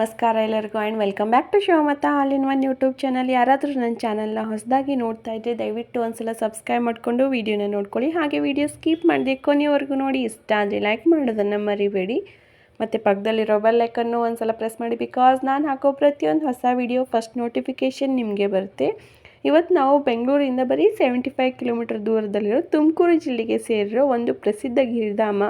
ನಮಸ್ಕಾರ ಎಲ್ಲರಿಗೂ and welcome back to Shivamatha all in one YouTube channel ಯಾರಾದರೂ ನನ್ನ ಚಾನಲ್ನ ಹೊಸದಾಗಿ ನೋಡ್ತಾ ಇದ್ದರೆ ದಯವಿಟ್ಟು ಒಂದ್ಸಲ ಸಬ್ಸ್ಕ್ರೈಬ್ ಮಾಡಿಕೊಂಡು ವೀಡಿಯೋನ ನೋಡ್ಕೊಳ್ಳಿ. ಹಾಗೆ ವೀಡಿಯೋ ಸ್ಕಿಪ್ ಮಾಡಿದೆ ಕೊನೆಯವರೆಗೂ ನೋಡಿ ಇಷ್ಟ ಆದರೆ ಲೈಕ್ ಮಾಡೋದನ್ನು ಮರಿಬೇಡಿ. ಮತ್ತು ಪಕ್ಕದಲ್ಲಿರೋ ಬೆಲ್ಲೈಕನ್ನು ಒಂದ್ಸಲ ಪ್ರೆಸ್ ಮಾಡಿ ಬಿಕಾಸ್ ನಾನು ಹಾಕೋ ಪ್ರತಿಯೊಂದು ಹೊಸ ವೀಡಿಯೋ ಫಸ್ಟ್ ನೋಟಿಫಿಕೇಷನ್ ನಿಮಗೆ ಬರುತ್ತೆ. ಇವತ್ತು ನಾವು ಬೆಂಗಳೂರಿಂದ ಬರೀ ಸೆವೆಂಟಿ ಫೈವ್ ಕಿಲೋಮೀಟರ್ ದೂರದಲ್ಲಿರೋ ತುಮಕೂರು ಜಿಲ್ಲೆಗೆ ಸೇರಿರೋ ಒಂದು ಪ್ರಸಿದ್ಧ ಗಿರಿಧಾಮ.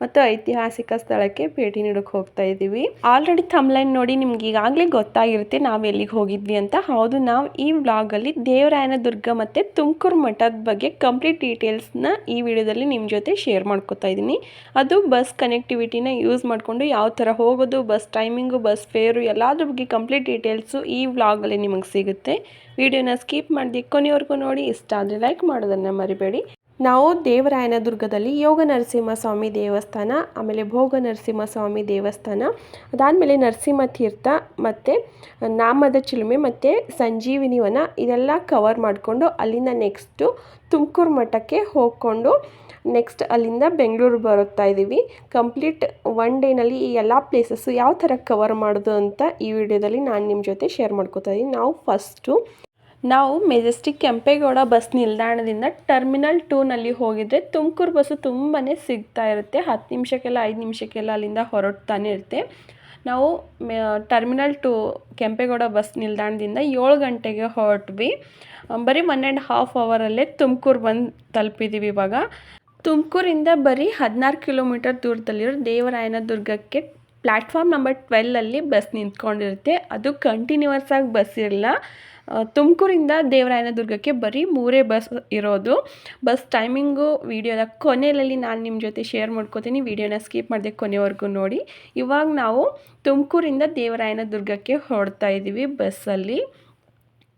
ಮತ್ತು ಐತಿಹಾಸಿಕ ಸ್ಥಳಕ್ಕೆ ಭೇಟಿ ನೀಡೋಕೆ ಹೋಗ್ತಾ ಇದ್ದೀವಿ. ಆಲ್ರೆಡಿ ಥಮ್ಲೈನ್ ನೋಡಿ ನಿಮ್ಗೆ ಈಗಾಗಲೇ ಗೊತ್ತಾಗಿರುತ್ತೆ ನಾವು ಎಲ್ಲಿಗೆ ಹೋಗಿದ್ವಿ ಅಂತ. ಹೌದು, ನಾವು ಈ ವ್ಲಾಗಲ್ಲಿ ದೇವರಾಯನ ದುರ್ಗ ಮತ್ತು ತುಮಕೂರು ಮಠದ ಬಗ್ಗೆ ಕಂಪ್ಲೀಟ್ ಡೀಟೇಲ್ಸ್ನ ಈ ವಿಡಿಯೋದಲ್ಲಿ ನಿಮ್ಮ ಜೊತೆ ಶೇರ್ ಮಾಡ್ಕೋತಾ ಇದ್ದೀನಿ. ಅದು ಬಸ್ ಕನೆಕ್ಟಿವಿಟಿನ ಯೂಸ್ ಮಾಡಿಕೊಂಡು ಯಾವ ಥರ ಹೋಗೋದು ಬಸ್ ಟೈಮಿಂಗು ಬಸ್ ಫೇರು ಎಲ್ಲದ್ರ ಬಗ್ಗೆ ಕಂಪ್ಲೀಟ್ ಡೀಟೇಲ್ಸು ಈ ವ್ಲಾಗಲ್ಲಿ ನಿಮಗೆ ಸಿಗುತ್ತೆ. ವಿಡಿಯೋನ ಸ್ಕಿಪ್ ಮಾಡಿದೆ ಕೊನೆವರೆಗೂ ನೋಡಿ. ಇಷ್ಟ ಆದರೆ ಲೈಕ್ ಮಾಡೋದನ್ನು ಮರಿಬೇಡಿ. ನಾವು ದೇವರಾಯನ ದುರ್ಗದಲ್ಲಿ ಯೋಗ ನರಸಿಂಹಸ್ವಾಮಿ ದೇವಸ್ಥಾನ, ಆಮೇಲೆ ಭೋಗ ನರಸಿಂಹಸ್ವಾಮಿ ದೇವಸ್ಥಾನ, ಅದಾದಮೇಲೆ ನರಸಿಂಹ ತೀರ್ಥ ಮತ್ತು ನಾಮದ ಚಿಲುಮೆ ಮತ್ತು ಸಂಜೀವಿನಿ ವನ ಇದೆಲ್ಲ ಕವರ್ ಮಾಡಿಕೊಂಡು ಅಲ್ಲಿಂದ ನೆಕ್ಸ್ಟು ತುಮಕೂರು ಮಠಕ್ಕೆ ಹೋಗ್ಕೊಂಡು ನೆಕ್ಸ್ಟ್ ಅಲ್ಲಿಂದ ಬೆಂಗಳೂರು ಬರುತ್ತಾ ಇದ್ದೀವಿ. ಕಂಪ್ಲೀಟ್ ಒನ್ ಡೇನಲ್ಲಿ ಈ ಎಲ್ಲ ಪ್ಲೇಸಸ್ಸು ಯಾವ ಥರ ಕವರ್ ಮಾಡೋದು ಅಂತ ಈ ವಿಡಿಯೋದಲ್ಲಿ ನಾನು ನಿಮ್ಮ ಜೊತೆ ಶೇರ್ ಮಾಡ್ಕೋತಾ ಇದ್ದೀನಿ. ನಾವು ಫಸ್ಟು ನಾವು ಮೆಜೆಸ್ಟಿಕ್ ಕೆಂಪೇಗೌಡ ಬಸ್ ನಿಲ್ದಾಣದಿಂದ ಟರ್ಮಿನಲ್ ಟೂನಲ್ಲಿ ಹೋಗಿದ್ರೆ ತುಮಕೂರು ಬಸ್ಸು ತುಂಬಾ ಸಿಗ್ತಾ ಇರುತ್ತೆ. ಹತ್ತು ನಿಮಿಷಕ್ಕೆಲ್ಲ, ಐದು ನಿಮಿಷಕ್ಕೆಲ್ಲ ಅಲ್ಲಿಂದ ಹೊರಡ್ತಾನೆ ಇರುತ್ತೆ. ನಾವು ಟರ್ಮಿನಲ್ ಟು ಕೆಂಪೇಗೌಡ ಬಸ್ ನಿಲ್ದಾಣದಿಂದ ಏಳು ಗಂಟೆಗೆ ಹೊರಟ್ವಿ. ಬರೀ ಒನ್ ಆ್ಯಂಡ್ ಹಾಫ್ ಅವರಲ್ಲೇ ತುಮಕೂರು ಬಂದು ತಲುಪಿದ್ದೀವಿ ಇವಾಗ. ತುಮಕೂರಿಂದ ಬರೀ ಹದಿನಾರು ಕಿಲೋಮೀಟರ್ ದೂರದಲ್ಲಿರೋ ದೇವರಾಯನ ದುರ್ಗಕ್ಕೆ ಪ್ಲ್ಯಾಟ್ಫಾರ್ಮ್ ನಂಬರ್ ಟ್ವೆಲ್ಲಲ್ಲಿ ಬಸ್ ನಿಂತ್ಕೊಂಡಿರುತ್ತೆ. ಅದು ಕಂಟಿನ್ಯೂಸ್ ಆಗಿ ಬಸ್ ಇರಲ್ಲ ತುಮಕೂರಿಂದ ದೇವರಾಯನ ದುರ್ಗಕ್ಕೆ ಬರೀ ಮೂರೇ ಬಸ್ ಇರೋದು. ಬಸ್ ಟೈಮಿಂಗು ವೀಡಿಯೋದ ಕೊನೆಯಲ್ಲಿ ನಾನು ನಿಮ್ಮ ಜೊತೆ ಶೇರ್ ಮಾಡ್ಕೋತೀನಿ. ವೀಡಿಯೋನ ಸ್ಕಿಪ್ ಮಾಡಿದೆ ಕೊನೆವರೆಗೂ ನೋಡಿ. ಇವಾಗ ನಾವು ತುಮಕೂರಿಂದ ದೇವರಾಯನ ದುರ್ಗಕ್ಕೆ ಹೊರಡ್ತಾ ಇದ್ದೀವಿ ಬಸ್ಸಲ್ಲಿ.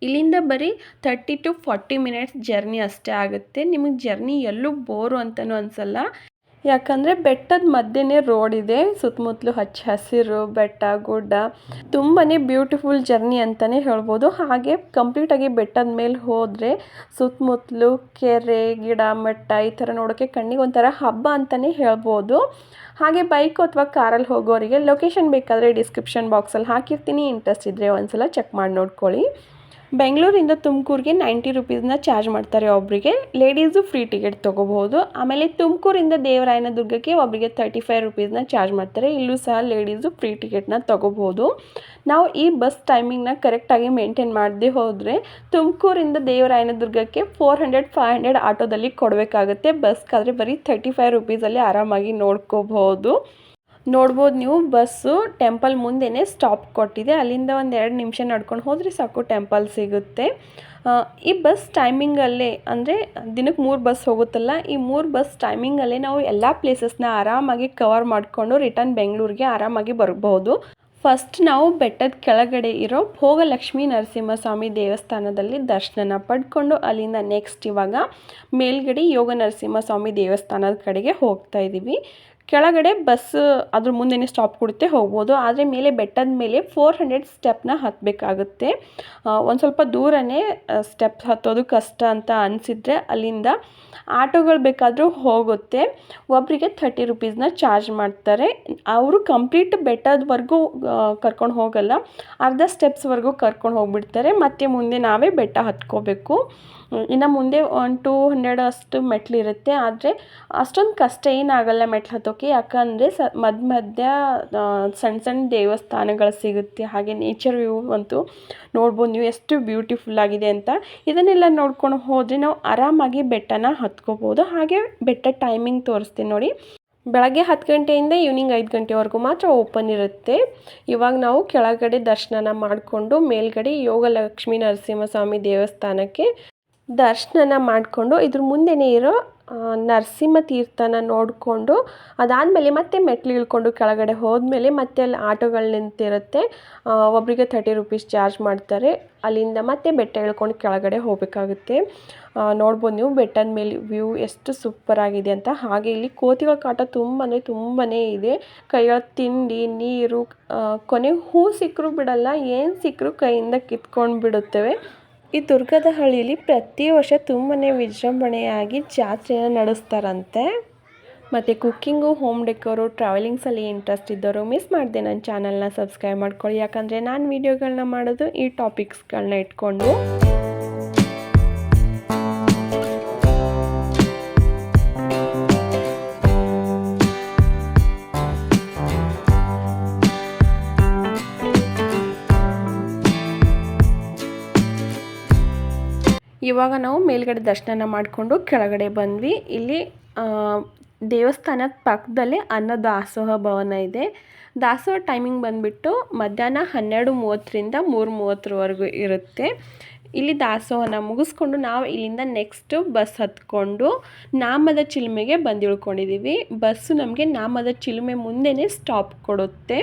ಇಲ್ಲಿಂದ ಬರೀ thirty to forty minutes journey ಅಷ್ಟೇ ಆಗುತ್ತೆ. ನಿಮಗೆ ಜರ್ನಿ ಎಲ್ಲೂ ಬೋರು ಅಂತಲೂ ಅನಿಸಲ್ಲ. ಯಾಕಂದರೆ ಬೆಟ್ಟದ ಮಧ್ಯನೇ ರೋಡ್ ಇದೆ, ಸುತ್ತಮುತ್ತಲು ಹಚ್ಚ ಹಸಿರು, ಬೆಟ್ಟ, ಗುಡ್ಡ. ತುಂಬಾ ಬ್ಯೂಟಿಫುಲ್ ಜರ್ನಿ ಅಂತಲೇ ಹೇಳ್ಬೋದು. ಹಾಗೆ ಕಂಪ್ಲೀಟಾಗಿ ಬೆಟ್ಟದ ಮೇಲೆ ಹೋದರೆ ಸುತ್ತಮುತ್ತಲು ಕೆರೆ, ಗಿಡ, ಮಟ್ಟ ಈ ಥರ ನೋಡೋಕ್ಕೆ ಕಣ್ಣಿಗೆ ಒಂಥರ ಹಬ್ಬ ಅಂತಲೇ ಹೇಳ್ಬೋದು. ಹಾಗೆ ಬೈಕು ಅಥವಾ ಕಾರಲ್ಲಿ ಹೋಗೋರಿಗೆ ಲೊಕೇಶನ್ ಬೇಕಾದರೆ ಡಿಸ್ಕ್ರಿಪ್ಷನ್ ಬಾಕ್ಸಲ್ಲಿ ಹಾಕಿರ್ತೀನಿ. ಇಂಟ್ರೆಸ್ಟ್ ಇದ್ದರೆ ಒಂದ್ಸಲ ಚೆಕ್ ಮಾಡಿ ನೋಡ್ಕೊಳ್ಳಿ. ಬೆಂಗಳೂರಿಂದ ತುಮಕೂರಿಗೆ ನೈಂಟಿ ರುಪೀಸ್ನ ಚಾರ್ಜ್ ಮಾಡ್ತಾರೆ ಒಬ್ಬರಿಗೆ ಲೇಡೀಸು ಫ್ರೀ ಟಿಕೆಟ್ ತೊಗೋಬಹುದು. ಆಮೇಲೆ ತುಮಕೂರಿಂದ ದೇವರಾಯನ ದುರ್ಗಕ್ಕೆ ಒಬ್ಬರಿಗೆ ತರ್ಟಿ ಫೈವ್ ರುಪೀಸ್ನ ಚಾರ್ಜ್ ಮಾಡ್ತಾರೆ. ಇಲ್ಲೂ ಸಹ ಲೇಡೀಸು ಫ್ರೀ ಟಿಕೆಟ್ನ ತೊಗೋಬೋದು ನಾವು ಈ ಬಸ್ ಟೈಮಿಂಗ್ನ ಕರೆಕ್ಟಾಗಿ ಮೇಂಟೈನ್ ಮಾಡದೆ ಹೋದರೆ ತುಮಕೂರಿಂದ ದೇವರಾಯನ ದುರ್ಗಕ್ಕೆ ಫೋರ್ ಹಂಡ್ರೆಡ್, ಫೈವ್ ಹಂಡ್ರೆಡ್ ಆಟೋದಲ್ಲಿ ಕೊಡಬೇಕಾಗುತ್ತೆ. ಬಸ್ಗಾದರೆ ಬರೀ ತರ್ಟಿ ಫೈವ್ ರುಪೀಸಲ್ಲಿ ಆರಾಮಾಗಿ ನೋಡ್ಕೋಬಹುದು. ನೋಡ್ಬೋದು ನೀವು, ಬಸ್ಸು ಟೆಂಪಲ್ ಮುಂದೆನೇ ಸ್ಟಾಪ್ ಕೊಟ್ಟಿದೆ. ಅಲ್ಲಿಂದ ಒಂದು ಎರಡು ನಿಮಿಷ ನಡ್ಕೊಂಡು ಹೋದರೆ ಸಾಕು ಟೆಂಪಲ್ ಸಿಗುತ್ತೆ. ಈ ಬಸ್ ಟೈಮಿಂಗಲ್ಲೇ ಅಂದರೆ ದಿನಕ್ಕೆ ಮೂರು ಬಸ್ ಹೋಗುತ್ತಲ್ಲ, ಈ ಮೂರು ಬಸ್ ಟೈಮಿಂಗಲ್ಲೇ ನಾವು ಎಲ್ಲ ಪ್ಲೇಸಸ್ನ ಆರಾಮಾಗಿ ಕವರ್ ಮಾಡಿಕೊಂಡು ರಿಟರ್ನ್ ಬೆಂಗಳೂರಿಗೆ ಆರಾಮಾಗಿ ಬರಬಹುದು ಫಸ್ಟ್ ನಾವು ಬೆಟ್ಟದ ಕೆಳಗಡೆ ಇರೋ ಭೋಗಲಕ್ಷ್ಮಿ ನರಸಿಂಹಸ್ವಾಮಿ ದೇವಸ್ಥಾನದಲ್ಲಿ ದರ್ಶನ ಪಡ್ಕೊಂಡು ಅಲ್ಲಿಂದ ನೆಕ್ಸ್ಟ್ ಇವಾಗ ಮೇಲ್ಗಡೆ ಯೋಗ ನರಸಿಂಹಸ್ವಾಮಿ ದೇವಸ್ಥಾನದ ಕಡೆಗೆ ಹೋಗ್ತಾ ಇದ್ದೀವಿ ಕೆಳಗಡೆ ಬಸ್ ಅದ್ರ ಮುಂದೆನೇ ಸ್ಟಾಪ್ ಕೊಡುತ್ತೆ, ಹೋಗ್ಬೋದು. ಆದರೆ ಮೇಲೆ ಬೆಟ್ಟದ ಮೇಲೆ ಫೋರ್ ಹಂಡ್ರೆಡ್ ಸ್ಟೆಪ್ನ ಹತ್ತಬೇಕಾಗುತ್ತೆ ಒಂದು ಸ್ವಲ್ಪ ದೂರನೇ ಸ್ಟೆಪ್ ಹತ್ತೋದು ಕಷ್ಟ ಅಂತ ಅನಿಸಿದ್ರೆ ಅಲ್ಲಿಂದ ಆಟೋಗಳು ಬೇಕಾದರೂ ಹೋಗುತ್ತೆ. ಒಬ್ಬರಿಗೆ ಥರ್ಟಿ ರುಪೀಸ್ನ ಚಾರ್ಜ್ ಮಾಡ್ತಾರೆ. ಅವರು ಕಂಪ್ಲೀಟ್ ಬೆಟ್ಟದವರೆಗೂ ಕರ್ಕೊಂಡು ಹೋಗಲ್ಲ. ಅರ್ಧ ಸ್ಟೆಪ್ಸ್ವರೆಗೂ ಕರ್ಕೊಂಡು ಹೋಗ್ಬಿಡ್ತಾರೆ. ಮತ್ತು ಮುಂದೆ ನಾವೇ ಬೆಟ್ಟ ಹತ್ಕೋಬೇಕು. ಇನ್ನು ಮುಂದೆ ಒನ್ ಟೂ ಹಂಡ್ರೆಡ್ ಅಷ್ಟು ಮೆಟ್ಲಿರುತ್ತೆ ಆದರೆ ಅಷ್ಟೊಂದು ಕಷ್ಟ ಏನಾಗಲ್ಲ ಮೆಟ್ಲು ಹತ್ತೋಕೆ. ಯಾಕಂದರೆ ಸ ಮಧ್ಯ ಮಧ್ಯ ಸಣ್ಣ ಸಣ್ಣ ದೇವಸ್ಥಾನಗಳು ಸಿಗುತ್ತೆ. ಹಾಗೆ ನೇಚರ್ ವ್ಯೂ ಅಂತೂ ನೋಡ್ಬೋದು. ನೀವು ಎಷ್ಟು ಬ್ಯೂಟಿಫುಲ್ ಆಗಿದೆ ಅಂತ ಇದನ್ನೆಲ್ಲ ನೋಡ್ಕೊಂಡು ಹೋದರೆ ನಾವು ಆರಾಮಾಗಿ ಬೆಟ್ಟನ ಹತ್ಕೋಬೋದು. ಹಾಗೆ ಬೆಟ್ಟ ಟೈಮಿಂಗ್ ತೋರಿಸ್ತೀನಿ ನೋಡಿ. ಬೆಳಗ್ಗೆ ಹತ್ತು ಗಂಟೆಯಿಂದ ಈವ್ನಿಂಗ್ ಐದು ಗಂಟೆವರೆಗೂ ಮಾತ್ರ ಓಪನ್ ಇರುತ್ತೆ. ಇವಾಗ ನಾವು ಕೆಳಗಡೆ ದರ್ಶನ ಮಾಡಿಕೊಂಡು ಮೇಲ್ಗಡೆ ಯೋಗಲಕ್ಷ್ಮಿ ನರಸಿಂಹಸ್ವಾಮಿ ದೇವಸ್ಥಾನಕ್ಕೆ ದರ್ಶನ ಮಾಡಿಕೊಂಡು ಇದ್ರ ಮುಂದೆನೇ ಇರೋ ನರಸಿಂಹ ತೀರ್ಥನ ನೋಡಿಕೊಂಡು ಅದಾದಮೇಲೆ ಮತ್ತೆ ಮೆಟ್ಲು ಇಳ್ಕೊಂಡು ಕೆಳಗಡೆ ಹೋದ್ಮೇಲೆ ಮತ್ತೆ ಅಲ್ಲಿ ಆಟೋಗಳು ನಿಂತಿರುತ್ತೆ. ಒಬ್ಬರಿಗೆ ತರ್ಟಿ ರುಪೀಸ್ ಚಾರ್ಜ್ ಮಾಡ್ತಾರೆ. ಅಲ್ಲಿಂದ ಮತ್ತೆ ಬೆಟ್ಟ ಇಳ್ಕೊಂಡು ಕೆಳಗಡೆ ಹೋಗಬೇಕಾಗುತ್ತೆ. ನೋಡ್ಬೋದು ನೀವು ಬೆಟ್ಟದ ಮೇಲೆ ವ್ಯೂ ಎಷ್ಟು ಸೂಪರ್ ಆಗಿದೆ ಅಂತ. ಹಾಗೆ ಇಲ್ಲಿ ಕೋತಿಗಳ ಕಾಟ ತುಂಬಾ ತುಂಬಾ ಇದೆ. ಕೈಗಳ ತಿಂಡಿ, ನೀರು ಕೊನೆಗೆ ಹೂ ಸಿಕ್ಕರೂ ಬಿಡಲ್ಲ, ಏನು ಸಿಕ್ಕರೂ ಕೈಯಿಂದ ಕಿತ್ಕೊಂಡು ಬಿಡುತ್ತವೆ ಈ ದುರ್ಗದ ಹಳ್ಳಿಲಿ ಪ್ರತಿ ವರ್ಷ ತುಂಬನೇ ವಿಜೃಂಭಣೆಯಾಗಿ ಜಾತ್ರೆನ ನಡೆಸ್ತಾರಂತೆ. ಮತ್ತು ಕುಕ್ಕಿಂಗು, ಹೋಮ್ ಡೆಕೋರು, ಟ್ರಾವೆಲಿಂಗ್ಸಲ್ಲಿ ಇಂಟ್ರೆಸ್ಟ್ ಇದ್ದವರು ಮಿಸ್ ಮಾಡಿದೆ ನನ್ನ ಚಾನಲ್ನ ಸಬ್ಸ್ಕ್ರೈಬ್ ಮಾಡ್ಕೊಳ್ಳಿ. ಯಾಕಂದರೆ ನಾನು ವೀಡಿಯೋಗಳನ್ನ ಮಾಡೋದು ಈ ಟಾಪಿಕ್ಸ್ಗಳನ್ನ ಇಟ್ಕೊಂಡು. ಇವಾಗ ನಾವು ಮೇಲ್ಗಡೆ ದರ್ಶನ ಮಾಡಿಕೊಂಡು ಕೆಳಗಡೆ ಬಂದ್ವಿ. ಇಲ್ಲಿ ದೇವಸ್ಥಾನದ ಪಕ್ಕದಲ್ಲೇ ಅನ್ನ ದಾಸೋಹ ಭವನ ಇದೆ. ದಾಸೋಹ ಟೈಮಿಂಗ್ ಬಂದುಬಿಟ್ಟು ಮಧ್ಯಾಹ್ನ ಹನ್ನೆರಡು ಮೂವತ್ತರಿಂದ ಮೂರು ಮೂವತ್ತರವರೆಗೂ ಇರುತ್ತೆ. ಇಲ್ಲಿ ದಾಸೋಹನ ಮುಗಿಸ್ಕೊಂಡು ನಾವು ಇಲ್ಲಿಂದ ನೆಕ್ಸ್ಟ್ ಬಸ್ ಹತ್ಕೊಂಡು ನಾಮದ ಚಿಲುಮೆಗೆ ಬಂದು ಇಳ್ಕೊಂಡಿದ್ದೀವಿ ಬಸ್ಸು ನಮಗೆ ನಾಮದ ಚಿಲುಮೆ ಮುಂದೆನೇ ಸ್ಟಾಪ್ ಕೊಡುತ್ತೆ.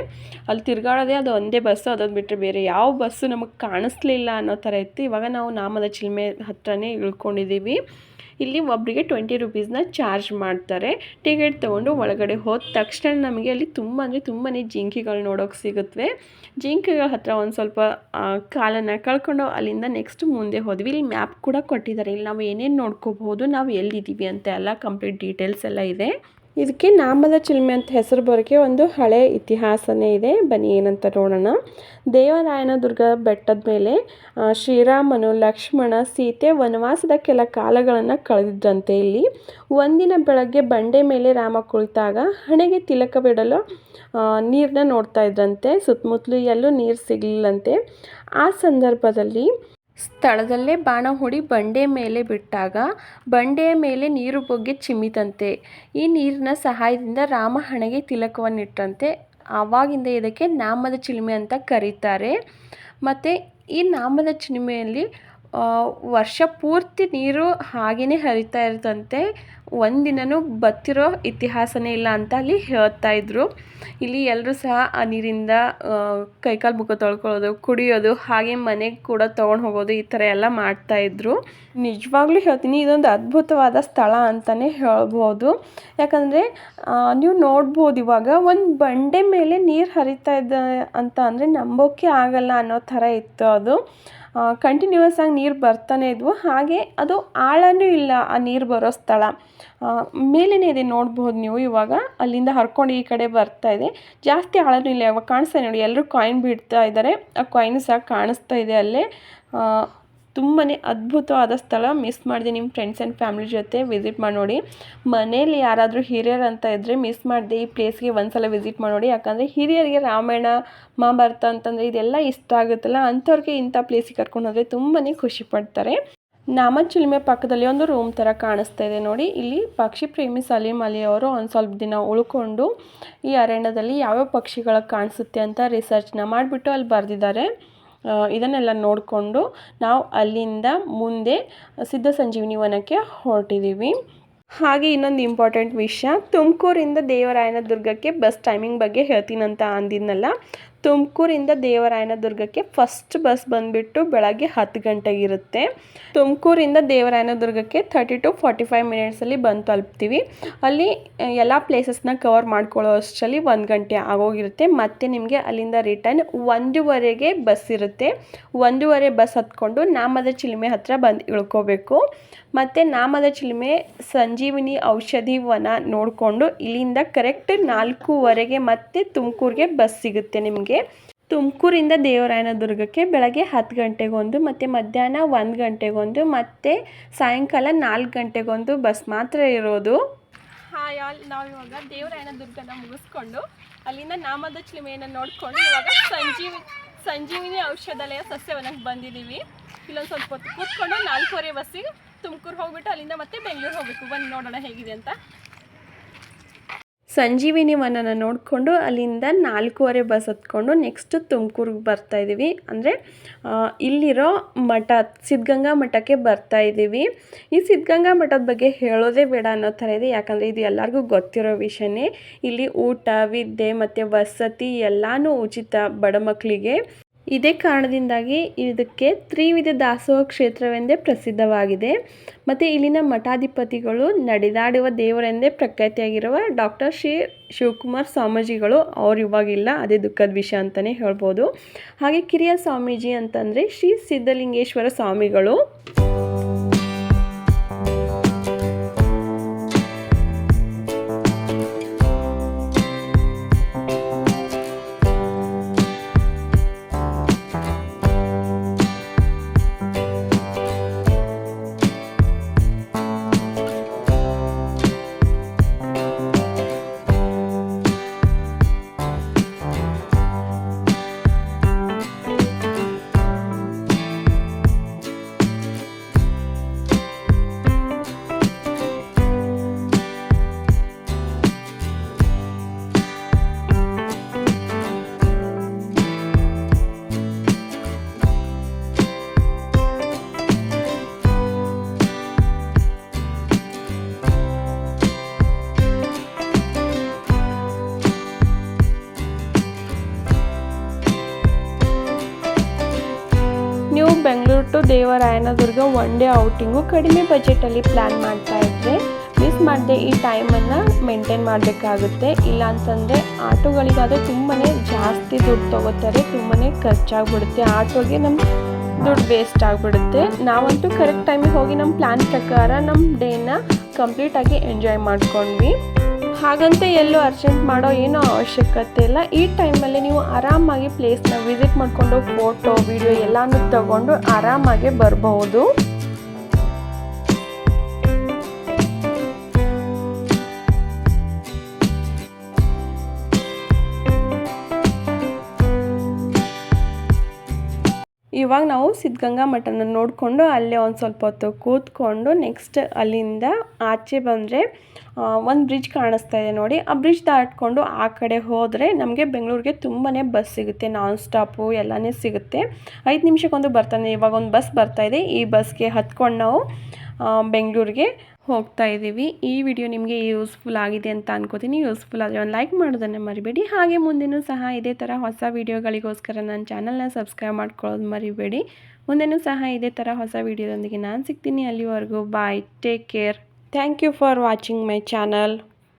ಅಲ್ಲಿ ತಿರ್ಗಾಡೋದೇ ಅದು ಒಂದೇ ಬಸ್ಸು ಅದೊಂದು ಬಿಟ್ಟರೆ ಬೇರೆ ಯಾವ ಬಸ್ಸು ನಮಗೆ ಕಾಣಿಸ್ಲಿಲ್ಲ ಅನ್ನೋ ಥರ ಇತ್ತು. ಇವಾಗ ನಾವು ನಾಮದ ಚಿಲುಮೆ ಹತ್ರನೇ ಇಳ್ಕೊಂಡಿದ್ದೀವಿ ಇಲ್ಲಿ ಒಬ್ಬರಿಗೆ ಟ್ವೆಂಟಿ ರುಪೀಸ್ನ ಚಾರ್ಜ್ ಮಾಡ್ತಾರೆ. ಟಿಕೆಟ್ ತೊಗೊಂಡು ಒಳಗಡೆ ಹೋದ ತಕ್ಷಣ ನಮಗೆ ಅಲ್ಲಿ ತುಂಬ ಅಂದರೆ ತುಂಬಾ ಜಿಂಕೆಗಳು ನೋಡೋಕೆ ಸಿಗುತ್ತವೆ ಜಿಂಕೆಗಳ ಹತ್ರ ಒಂದು ಸ್ವಲ್ಪ ಕಾಲನ್ನು ಕಳ್ಕೊಂಡು ಅಲ್ಲಿಂದ ನೆಕ್ಸ್ಟ್ ಮುಂದೆ ಹೋದ್ವಿ. ಇಲ್ಲಿ ಮ್ಯಾಪ್ ಕೂಡ ಕೊಟ್ಟಿದ್ದಾರೆ. ಇಲ್ಲಿ ನಾವು ಏನೇನು ನೋಡ್ಕೋಬಹುದು, ನಾವು ಎಲ್ಲಿದ್ದೀವಿ ಅಂತ ಎಲ್ಲ ಕಂಪ್ಲೀಟ್ ಡೀಟೇಲ್ಸ್ ಎಲ್ಲ ಇದೆ. ಇದಕ್ಕೆ ನಾಮದ ಚಿಲ್ಮೆ ಅಂತ ಹೆಸರು ಬರೋಕ್ಕೆ ಒಂದು ಹಳೆ ಇತಿಹಾಸನೇ ಇದೆ. ಬನ್ನಿ ಏನಂತ ನೋಡೋಣ. ದೇವರಾಯನ ದುರ್ಗ ಬೆಟ್ಟದ ಮೇಲೆ ಶ್ರೀರಾಮನು ಲಕ್ಷ್ಮಣ ಸೀತೆ ವನವಾಸದ ಕೆಲ ಕಾಲಗಳನ್ನು ಕಳೆದಿದ್ದಂತೆ ಇಲ್ಲಿ. ಒಂದಿನ ಬೆಳಗ್ಗೆ ಬಂಡೆ ಮೇಲೆ ರಾಮ ಕುಳಿತಾಗ ಹಣೆಗೆ ತಿಲಕವಿಡಲು ನೀರನ್ನ ನೋಡ್ತಾ ಇದ್ರಂತೆ. ಸುತ್ತಮುತ್ತಲು ಎಲ್ಲೂ ನೀರು ಸಿಗಲಿಲ್ಲಂತೆ. ಆ ಸಂದರ್ಭದಲ್ಲಿ ಸ್ಥಳದಲ್ಲೇ ಬಾಣ ಹೂಡಿ ಬಂಡೆ ಮೇಲೆ ಬಿಟ್ಟಾಗ ಬಂಡೆಯ ಮೇಲೆ ನೀರು ಬೊಗ್ಗೆ ಚಿಮ್ಮಿತಂತೆ ಈ ನೀರಿನ ಸಹಾಯದಿಂದ ರಾಮ ಹಣೆಗೆ ತಿಲಕವನ್ನಿಟ್ಟಂತೆ. ಆವಾಗಿಂದ ಇದಕ್ಕೆ ನಾಮದ ಚಿಲುಮೆ ಅಂತ ಕರೀತಾರೆ. ಮತ್ತು ಈ ನಾಮದ ಚಿಲುಮೆಯಲ್ಲಿ ವರ್ಷ ಪೂರ್ತಿ ನೀರು ಹಾಗೆಯೇ ಹರಿತಾ ಇರ್ತಂತೆ ಒಂದಿನನೂ ಬತ್ತಿರೋ ಇತಿಹಾಸನೇ ಇಲ್ಲ ಅಂತ ಅಲ್ಲಿ ಹೇಳ್ತಾ ಇದ್ರು. ಇಲ್ಲಿ ಎಲ್ಲರೂ ಸಹ ಆ ನೀರಿಂದ ಕೈಕಾಲು ಮುಖ ತೊಳ್ಕೊಳ್ಳೋದು, ಕುಡಿಯೋದು, ಹಾಗೆ ಮನೆಗೆ ಕೂಡ ತೊಗೊಂಡು ಹೋಗೋದು ಈ ಥರ ಎಲ್ಲ ಮಾಡ್ತಾ ಇದ್ರು. ನಿಜವಾಗ್ಲೂ ಹೇಳ್ತೀನಿ, ಇದೊಂದು ಅದ್ಭುತವಾದ ಸ್ಥಳ ಅಂತಲೇ ಹೇಳ್ಬೋದು. ಯಾಕಂದರೆ ನೀವು ನೋಡ್ಬೋದು ಇವಾಗ ಒಂದು ಬಂಡೆ ಮೇಲೆ ನೀರು ಹರಿತಾ ಇದೆ ಅಂತ ಅಂದರೆ ನಂಬೋಕೆ ಆಗಲ್ಲ ಅನ್ನೋ ಥರ ಇತ್ತು ಅದು. ಕಂಟಿನ್ಯೂಯಸ್ ಆಗಿ ನೀರು ಬರ್ತಾನೆ ಇದ್ವು. ಹಾಗೆ ಅದು ಆಳನೂ ಇಲ್ಲ ಆ ನೀರು ಬರೋ ಸ್ಥಳ. ಮೇಲೇ ಇದೆ ನೋಡ್ಬೋದು ನೀವು ಇವಾಗ. ಅಲ್ಲಿಂದ ಹರ್ಕೊಂಡು ಈ ಕಡೆ ಬರ್ತಾ ಇದೆ. ಜಾಸ್ತಿ ಆಳನೂ ಇಲ್ಲ ಯಾವಾಗ ಕಾಣಿಸ್ತಾ ನೋಡಿ, ಎಲ್ಲರೂ ಕಾಯಿನ್ ಬಿಡ್ತಾ ಇದ್ದಾರೆ. ಆ ಕಾಯಿನ್ ಸಹ ಕಾಣಿಸ್ತಾ ಇದೆ ಅಲ್ಲೇ. ತುಂಬಾ ಅದ್ಭುತವಾದ ಸ್ಥಳ. ಮಿಸ್ ಮಾಡಿದೆ ನಿಮ್ಮ ಫ್ರೆಂಡ್ಸ್ ಆ್ಯಂಡ್ ಫ್ಯಾಮಿಲಿ ಜೊತೆ ವಿಸಿಟ್ ಮಾಡಿ ನೋಡಿ. ಮನೇಲಿ ಯಾರಾದರೂ ಹಿರಿಯರು ಅಂತ ಇದ್ದರೆ ಮಿಸ್ ಮಾಡಿದೆ ಈ ಪ್ಲೇಸ್ಗೆ ಒಂದ್ಸಲ ವಿಸಿಟ್ ಮಾಡಿ ನೋಡಿ. ಯಾಕಂದರೆ ಹಿರಿಯರಿಗೆ ರಾಮಾಯಣ, ಮಹಾಭಾರತ ಅಂತಂದರೆ ಇದೆಲ್ಲ ಇಷ್ಟ ಆಗುತ್ತಲ್ಲ. ಅಂಥವ್ರಿಗೆ ಇಂಥ ಪ್ಲೇಸಿಗೆ ಕರ್ಕೊಂಡು ಹೋದರೆ ತುಂಬಾ ಖುಷಿ ಪಡ್ತಾರೆ. ನಾಮಚಿಲುಮೆ ಪಕ್ಕದಲ್ಲಿ ಒಂದು ರೂಮ್ ಥರ ಕಾಣಿಸ್ತಾ ಇದೆ ನೋಡಿ. ಇಲ್ಲಿ ಪಕ್ಷಿ ಪ್ರೇಮಿ ಸಲೀಂ ಅಲಿ ಅವರು ಒಂದು ಸ್ವಲ್ಪ ದಿನ ಉಳ್ಕೊಂಡು ಈ ಅರಣ್ಯದಲ್ಲಿ ಯಾವ್ಯಾವ ಪಕ್ಷಿಗಳು ಕಾಣಿಸುತ್ತೆ ಅಂತ ರಿಸರ್ಚ್ನ ಮಾಡಿಬಿಟ್ಟು ಅಲ್ಲಿ ಬರೆದಿದ್ದಾರೆ. ಇದನ್ನೆಲ್ಲ ನೋಡಿಕೊಂಡು ನಾವು ಅಲ್ಲಿಂದ ಮುಂದೆ ಸಿದ್ಧ ಸಂಜೀವಿನಿ ವನಕ್ಕೆ ಹೊರಟಿದ್ದೀವಿ. ಹಾಗೆ ಇನ್ನೊಂದು ಇಂಪಾರ್ಟೆಂಟ್ ವಿಷಯ, ತುಮಕೂರಿಂದ ದೇವರಾಯನ ದುರ್ಗಕ್ಕೆ ಬಸ್ ಟೈಮಿಂಗ್ ಬಗ್ಗೆ ಹೇಳ್ತೀನಂತ ಅಂದಿದ್ನಲ್ಲ. ತುಮಕೂರಿಂದ ದೇವರಾಯನ ದುರ್ಗಕ್ಕೆ ಫಸ್ಟ್ ಬಸ್ ಬಂದುಬಿಟ್ಟು ಬೆಳಗ್ಗೆ ಹತ್ತು ಗಂಟೆಗೆ ಇರುತ್ತೆ. ತುಮಕೂರಿಂದ ದೇವರಾಯನ ದುರ್ಗಕ್ಕೆ ಥರ್ಟಿ ಟು ಫಾರ್ಟಿ ಫೈವ್ ಮಿನಿಟ್ಸಲ್ಲಿ ಬಂದು ತಲುಪ್ತೀವಿ. ಅಲ್ಲಿ ಎಲ್ಲ ಪ್ಲೇಸಸ್ನ ಕವರ್ ಮಾಡ್ಕೊಳ್ಳೋ ಅಷ್ಟರಲ್ಲಿ ಒಂದು ಗಂಟೆ ಆಗೋಗಿರುತ್ತೆ. ಮತ್ತು ನಿಮಗೆ ಅಲ್ಲಿಂದ ರಿಟರ್ನ್ ಒಂದೂವರೆಗೆ ಬಸ್ ಇರುತ್ತೆ. ಒಂದೂವರೆ ಬಸ್ ಹತ್ಕೊಂಡು ನಾಮದ ಚಿಲುಮೆ ಹತ್ತಿರ ಬಂದು ಇಳ್ಕೋಬೇಕು. ಮತ್ತು ನಾಮದ ಚಿಲುಮೆ ಸಂಜೀವಿನಿ ಔಷಧಿ ವನ ನೋಡಿಕೊಂಡು ಇಲ್ಲಿಂದ ಕರೆಕ್ಟ್ ನಾಲ್ಕೂವರೆಗೆ ಮತ್ತೆ ತುಮಕೂರಿಗೆ ಬಸ್ ಸಿಗುತ್ತೆ ನಿಮಗೆ. ತುಮಕೂರಿಂದ ದೇವರಾಯನ ದುರ್ಗಕ್ಕೆ ಬೆಳಗ್ಗೆ ಹತ್ತು ಗಂಟೆಗೊಂದು ಮತ್ತು ಮಧ್ಯಾಹ್ನ ಒಂದು ಗಂಟೆಗೊಂದು ಮತ್ತು ಸಾಯಂಕಾಲ ನಾಲ್ಕು ಗಂಟೆಗೊಂದು ಬಸ್ ಮಾತ್ರ ಇರೋದು. ಹಾಯ್ ಆಲ್ ನಾವು ಇವಾಗ ದೇವರಾಯನ ದುರ್ಗನ ಮುಗಿಸ್ಕೊಂಡು ಅಲ್ಲಿಂದ ನಾಮದ ಚಿಲುಮೆಯನ್ನು ನೋಡಿಕೊಂಡು ಇವಾಗ ಸಂಜೀವಿ, ಸಂಜೀವಿನಿ ಔಷಧಾಲಯ ಸಸ್ಯವನಕ್ಕೆ ಬಂದಿದ್ದೀವಿ. ಇಲ್ಲೊಂದು ಸ್ವಲ್ಪ ಹೊತ್ತು ಕೂತ್ಕೊಂಡು ನಾಲ್ಕೂವರೆ ಬಸ್ಸಿಗೆ ತುಮಕೂರು ಹೋಗ್ಬಿಟ್ಟು ಅಲ್ಲಿಂದ ಮತ್ತೆ ಬೆಂಗಳೂರು ಹೋಗಬೇಕು. ಬಂದು ನೋಡೋಣ ಹೇಗಿದೆ ಅಂತ. ಸಂಜೀವಿನಿ ವನನ ನೋಡಿಕೊಂಡು ಅಲ್ಲಿಂದ ನಾಲ್ಕೂವರೆ ಬಸ್ ಹತ್ಕೊಂಡು ನೆಕ್ಸ್ಟ್ ತುಮಕೂರಿಗೆ ಬರ್ತಾ ಇದ್ದೀವಿ ಅಂದರೆ ಇಲ್ಲಿರೋ ಮಠ, ಸಿದ್ಧಗಂಗಾ ಮಠಕ್ಕೆ ಬರ್ತಾ ಇದ್ದೀವಿ ಈ ಸಿದ್ಧಗಂಗಾ ಮಠದ ಬಗ್ಗೆ ಹೇಳೋದೇ ಬೇಡ ಅನ್ನೋ ಥರ ಇದೆ. ಯಾಕಂದರೆ ಇದು ಎಲ್ಲರಿಗೂ ಗೊತ್ತಿರೋ ವಿಷಯನೇ. ಇಲ್ಲಿ ಊಟ, ವಿದ್ಯೆ ಮತ್ತು ವಸತಿ ಎಲ್ಲನೂ ಉಚಿತ ಬಡ ಮಕ್ಕಳಿಗೆ ಇದೇ ಕಾರಣದಿಂದಾಗಿ ಇದಕ್ಕೆ ತ್ರಿವಿಧ ದಾಸೋಹ ಕ್ಷೇತ್ರವೆಂದೇ ಪ್ರಸಿದ್ಧವಾಗಿದೆ. ಮತ್ತು ಇಲ್ಲಿನ ಮಠಾಧಿಪತಿಗಳು, ನಡೆದಾಡುವ ದೇವರೆಂದೇ ಪ್ರಖ್ಯಾತಿಯಾಗಿರುವ ಡಾಕ್ಟರ್ ಶ್ರೀ ಶಿವಕುಮಾರ್ ಸ್ವಾಮೀಜಿಗಳು, ಅವ್ರು ಇವಾಗಿಲ್ಲ, ಅದೇ ದುಃಖದ ವಿಷಯ ಅಂತಲೇ ಹೇಳ್ಬೋದು. ಹಾಗೆ ಕಿರಿಯ ಸ್ವಾಮೀಜಿ ಅಂತಂದರೆ ಶ್ರೀ ಸಿದ್ಧಲಿಂಗೇಶ್ವರ ಸ್ವಾಮಿಗಳು. To Devarayanadurga one day outing ಕಡಿಮೆ ಬಜೆಟಲ್ಲಿ ಪ್ಲ್ಯಾನ್ ಮಾಡ್ತಾ ಇದ್ದರೆ ಮಿಸ್ ಮಾಡದೆ ಈ ಟೈಮನ್ನು ಮೇಂಟೈನ್ ಮಾಡಬೇಕಾಗುತ್ತೆ. ಇಲ್ಲ ಅಂತಂದರೆ ಆಟೋಗಳಿಗಾದರೆ ತುಂಬಾ ಜಾಸ್ತಿ ದುಡ್ಡು ತೊಗೋತಾರೆ ತುಂಬಾ ಖರ್ಚಾಗ್ಬಿಡುತ್ತೆ. ಆಟೋಗೆ ನಮ್ಮ ದುಡ್ಡು ವೇಸ್ಟ್ ಆಗಿಬಿಡುತ್ತೆ. ನಾವಂತೂ ಕರೆಕ್ಟ್ ಟೈಮಿಗೆ ಹೋಗಿ ನಮ್ಮ ಪ್ಲ್ಯಾನ್ ಪ್ರಕಾರ ನಮ್ಮ ಡೇನ ಕಂಪ್ಲೀಟಾಗಿ ಎಂಜಾಯ್ ಮಾಡ್ಕೊಂಡ್ವಿ. ಹಾಗಂತ ಎಲ್ಲೂ ಅರ್ಜೆಂಟ್ ಮಾಡೋ ಏನೋ ಅವಶ್ಯಕತೆ ಇಲ್ಲ. ಈ ಟೈಮಲ್ಲಿ ನೀವು ಆರಾಮಾಗಿ ಪ್ಲೇಸ್ನ ವಿಸಿಟ್ ಮಾಡಿಕೊಂಡು ಫೋಟೋ ವಿಡಿಯೋ ಎಲ್ಲನೂ ತಗೊಂಡು ಆರಾಮಾಗಿ ಬರ್ಬೋದು ಇವಾಗ ನಾವು ಸಿದ್ಧಗಂಗಾ ಮಠನ ನೋಡಿಕೊಂಡು ಅಲ್ಲೇ ಒಂದು ಸ್ವಲ್ಪ ಹೊತ್ತು ಕೂತ್ಕೊಂಡು ನೆಕ್ಸ್ಟ್ ಅಲ್ಲಿಂದ ಆಚೆ ಬಂದರೆ ಒಂದು ಬ್ರಿಡ್ಜ್ ಕಾಣಿಸ್ತಾ ಇದೆ ನೋಡಿ. ಆ ಬ್ರಿಡ್ಜ್ ದಾಟ್ಕೊಂಡು ಆ ಕಡೆ ಹೋದರೆ ನಮಗೆ ಬೆಂಗಳೂರಿಗೆ ತುಂಬಾ ಬಸ್ ಸಿಗುತ್ತೆ ನಾನ್ ಸ್ಟಾಪು ಎಲ್ಲನೇ ಸಿಗುತ್ತೆ. ಐದು ನಿಮಿಷಕ್ಕೊಂದು ಬರ್ತಾನೆ, ಇವಾಗ ಒಂದು ಬಸ್ ಬರ್ತಾ ಇದೆ. ಈ ಬಸ್ಗೆ ಹತ್ಕೊಂಡು ನಾವು ಬೆಂಗಳೂರಿಗೆ ಹೋಗ್ತಾ ಇದ್ದೀವಿ. ಈ ವಿಡಿಯೋ ನಿಮಗೆ ಯೂಸ್ಫುಲ್ ಆಗಿದೆ ಅಂತ ಅನ್ಕೋತೀನಿ. ಯೂಸ್ಫುಲ್ ಆದರೆ ಒಂದು ಲೈಕ್ ಮಾಡೋದನ್ನು ಮರಿಬೇಡಿ. ಹಾಗೆ ಮುಂದೆನೂ ಸಹ ಇದೇ ಥರ ಹೊಸ ವೀಡಿಯೋಗಳಿಗೋಸ್ಕರ ನನ್ನ ಚಾನಲ್ನ ಸಬ್ಸ್ಕ್ರೈಬ್ ಮಾಡ್ಕೊಳ್ಳೋದು ಮರಿಬೇಡಿ. ಮುಂದೆನೂ ಸಹ ಇದೇ ಥರ ಹೊಸ ವೀಡಿಯೋದೊಂದಿಗೆ ನಾನು ಸಿಗ್ತೀನಿ. ಅಲ್ಲಿವರೆಗೂ bye take care thank you for watching my channel